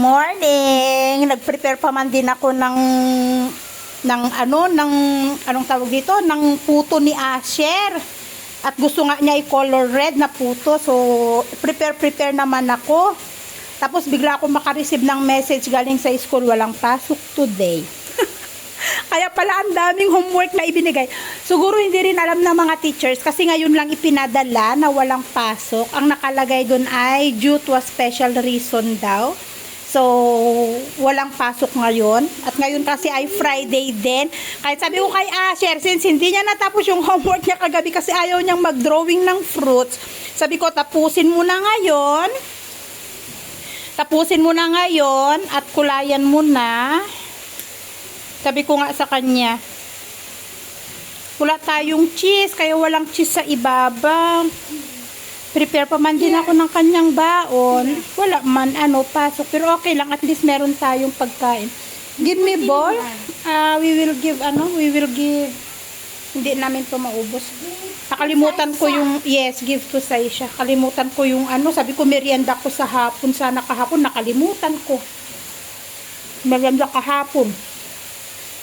morning! Nag-prepare pa man din ako ng ng ano, ng anong tawag dito, ng puto ni Asher. At gusto nga niya i-color red na puto. So, prepare prepare naman ako. Tapos bigla ako makareceive ng message galing sa school, walang pasok today. Kaya pala ang daming homework na ibinigay. Siguro hindi rin alam ng mga teachers kasi ngayon lang ipinadala na walang pasok. Ang nakalagay doon ay due to a special reason daw. So, walang pasok ngayon. At ngayon kasi ay Friday din. Kahit sabi ko kay Asher, since hindi niya natapos yung homework niya kagabi kasi ayaw niyang mag-drawing ng fruits, sabi ko tapusin mo na ngayon. Tapusin mo na ngayon at kulayan mo na. Sabi ko nga sa kanya, wala tayong cheese, kaya walang cheese sa ibaba. Prepare pa man din ako ng kanyang baon. Wala man, ano, pasok. Pero okay lang, at least meron tayong pagkain. Give me ball. Ah, we will give, ano, we will give. Hindi namin to maubos. Nakalimutan ko yung, yes, give to Saisha. Kalimutan ko yung, ano, sabi ko merienda ko sa hapon. Sana kahapon, nakalimutan ko. Merienda kahapon.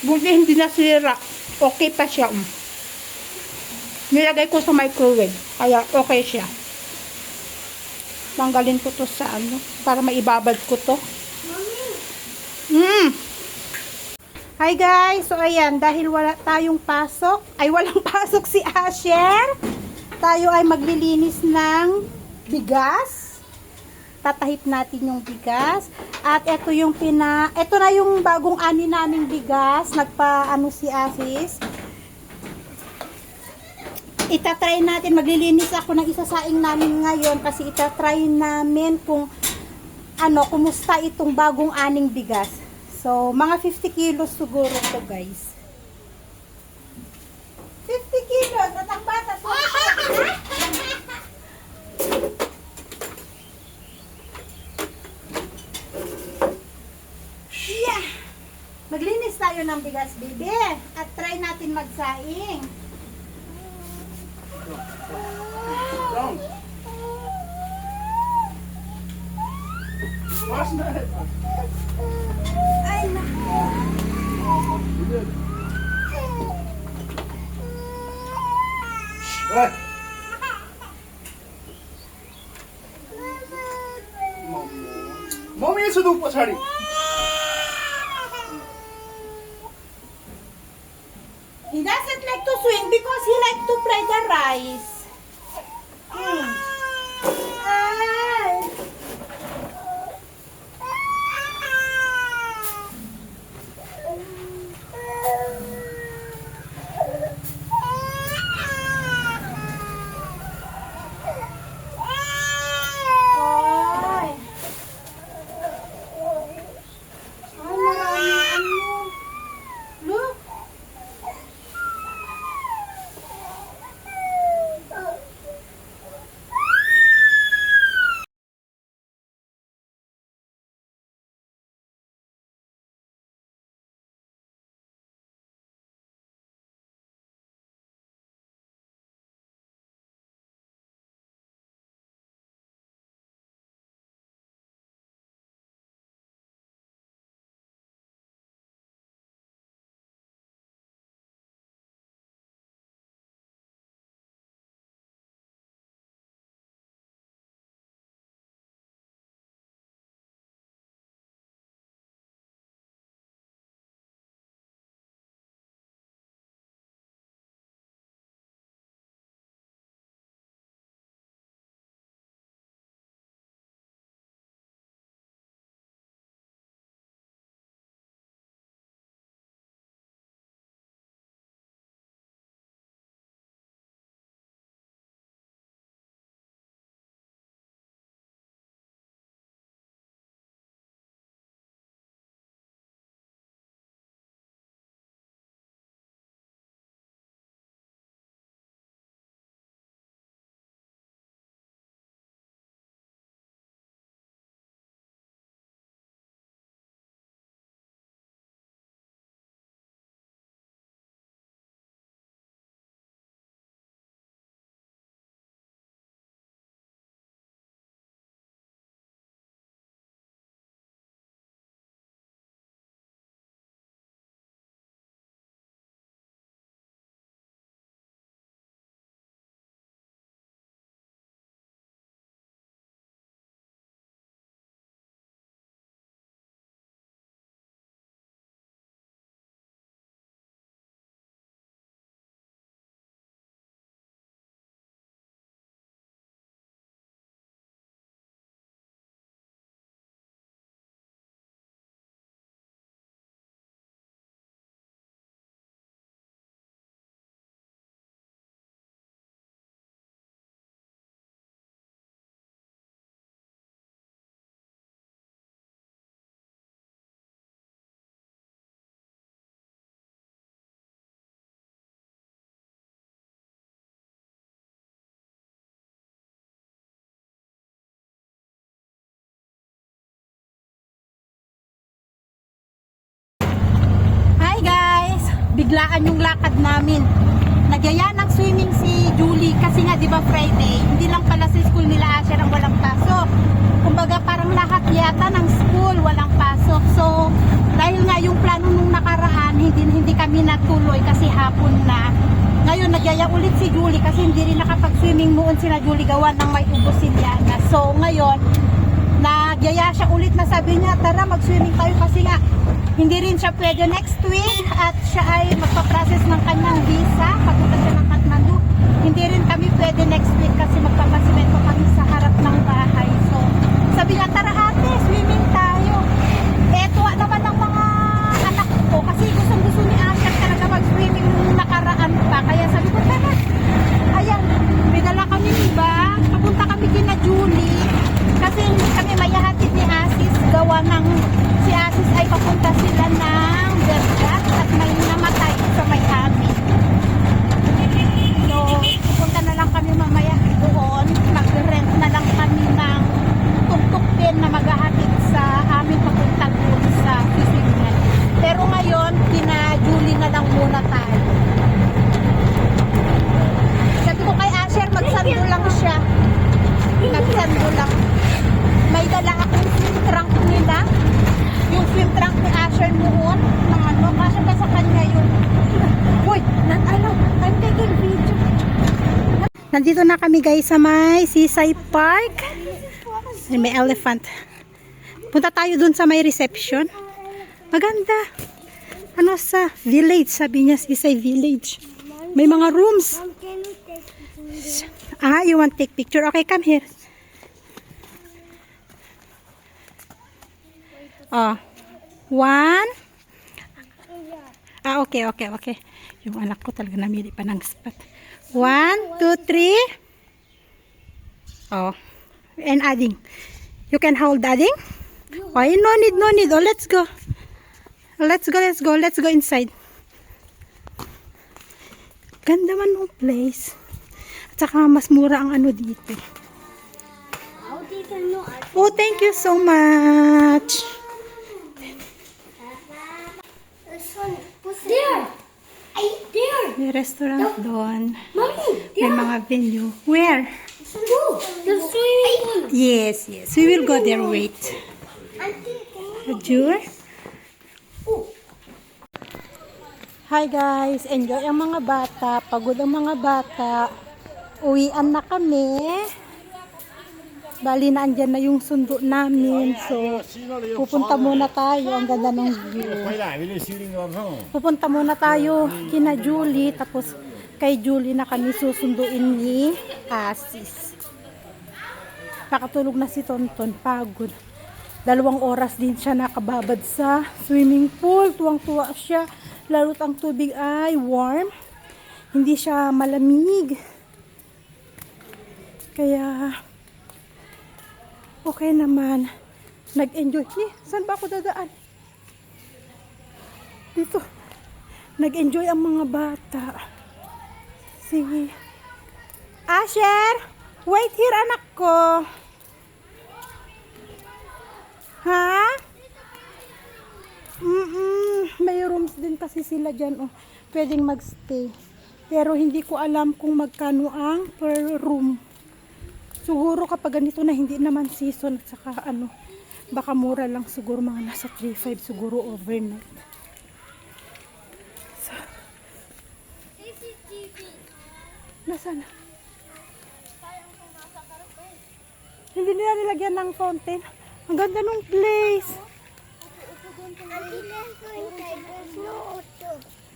Buti hindi nasira. Okay pa siya. um. Nilagay ko sa microwave. Kaya okay siya. Tanggalin ko to sa ano. Para maibabad ko to. Mm. Hi guys! So ayan, dahil wala tayong pasok, ay walang pasok si Asher, tayo ay maglilinis ng bigas. Tatahip natin yung bigas. At ito yung pina, ito na yung bagong ani naming bigas. Nagpa ano si Asis. Itatry natin, maglilinis ako ng isasaing namin ngayon kasi itatry namin kung ano, kumusta itong bagong aning bigas. So, mga 50 kilos siguro to guys. 50 kilos at ang bata so, Yeah! Maglinis tayo ng bigas, baby. At try natin magsaing. Don't. Wash that. I know. You did. Right. Mommy. Mommy is a duper, sorry. guys! Biglaan yung lakad namin. Nagyaya ng swimming si Julie kasi nga 'di ba Friday, hindi lang pala sa school nila Asher ang walang pasok. Kumbaga parang lahat yata ng school walang pasok. So dahil nga yung plano nung nakaraan, hindi hindi kami natuloy kasi hapon na. Ngayon nagyaya ulit si Julie kasi hindi rin nakapag-swimming noon sila Julie gawa ng may ubos si Liana. So ngayon, nagyaya siya ulit na sabi niya, tara mag-swimming tayo kasi nga hindi rin siya pwede next week at siya ay magpa-process ng kanyang visa papunta siya ng Kathmandu. Hindi rin kami pwede next week kasi magpapasimento kami sa harap ng bahay. So, sabi niya, tara ate, swimming tayo. Eh, tuwa naman ng mga anak ko kasi gusto ni Asher talaga mag-swimming nung nakaraan pa. Kaya sabi ko, tara, ayan, may dala kami bag, papunta kami kina Julie, kasi hindi kami mayahatid ni Asis, gawa ng si Asis ay papunta sila ng Bergat at may namatay sa may amin. So, pupunta na lang kami mamaya doon, mag-rent na lang kami ng tuk-tuk din na maghahatid sa amin papunta doon sa Pisigan. Pero ngayon, kina Julie na lang muna tayo. Sabi ko kay Asher, magsando lang siya. Nagsando lang. May dala akong swim trunk nila. Yung swim trunk ni Asher noon. Ng ano, kasya ba sa kanya yun? Uy, nan ano, I'm taking video. Nandito na kami guys sa may Seaside Park. May elephant. Punta tayo dun sa may reception. Maganda. Ano sa village, sabi niya, Seaside Village. May mga rooms. Ah, you want take picture? Okay, come here. Oh. One. Ah, okay, okay, okay. Yung anak ko talaga namili pa ng spot. One, two, three. Oh. And adding. You can hold adding? Why? No need, no need. Oh, let's go. Let's go, let's go. Let's go inside. Ganda man ng place. At saka mas mura ang ano dito. Oh, thank you so much. There! I there! May restaurant doon. Mommy! May mga venue. Where? The swimming pool! Yes, yes. We will go there. Wait. Oh, Hi guys. Enjoy ang mga bata. Pagod ang mga bata. Uwian na kami. Bali na andyan na yung sundo namin. So, pupunta muna tayo. Ang ganda ng view. Pupunta muna tayo kina Julie. Tapos kay Julie na kami susunduin ni Asis. Nakatulog na si Tonton. Pagod. Dalawang oras din siya nakababad sa swimming pool. Tuwang-tuwa siya. Lalo't ang tubig ay warm. Hindi siya malamig. Kaya okay naman. Nag-enjoy. Eh, saan ba ako dadaan? Dito. Nag-enjoy ang mga bata. Sige. Asher! Wait here, anak ko. Ha? Mm May rooms din kasi sila dyan. Oh. Pwedeng magstay. Pero hindi ko alam kung magkano ang per room. Siguro kapag ganito na hindi naman season at saka ano, baka mura lang siguro mga nasa 3.5 siguro overnight. Nasaan? Hindi nila nilagyan ng fountain. Ang ganda ng place.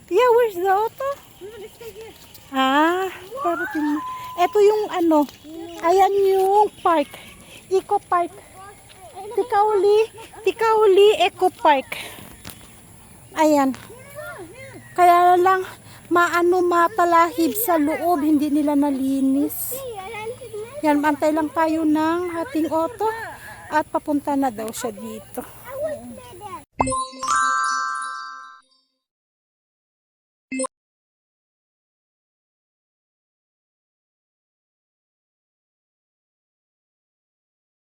Yeah, where's the auto? Ah, para tingnan. Ito yung ano, ayan yung park. Eco Park. Tikauli, Tikauli Eco Park. Ayan. Kaya lang, maano matalahib sa loob, hindi nila nalinis. Yan, antay lang tayo ng ating auto at papunta na daw siya dito.